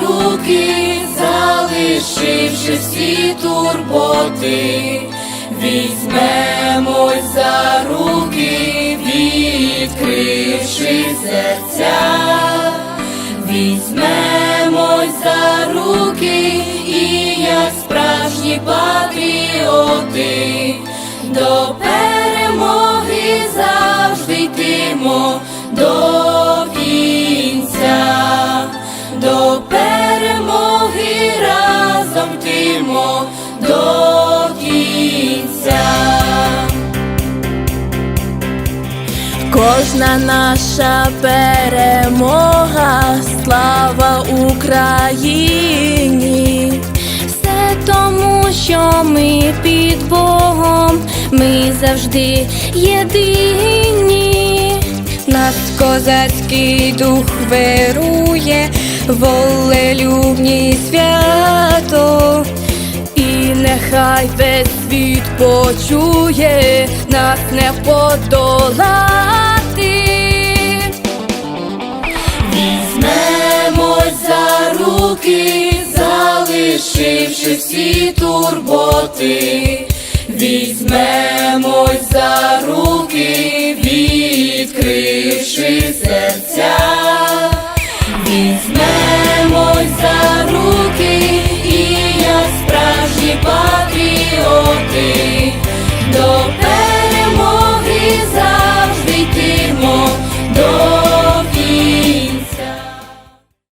руки, залишивши всі турботи, візьмемось за руки, відкривши серця, візьмемось за руки, і як справжні патріоти, до перемоги завжди йтимо до Кожна наша перемога, слава Україні, все тому, що ми під Богом, ми завжди єдині. Нас козацький дух вирує, волелюбні свято. І нехай весь світ почує, нас не подолати. Руки, залишивши всі турботи, візьмемось за руки, відкривши серця, візьмемось за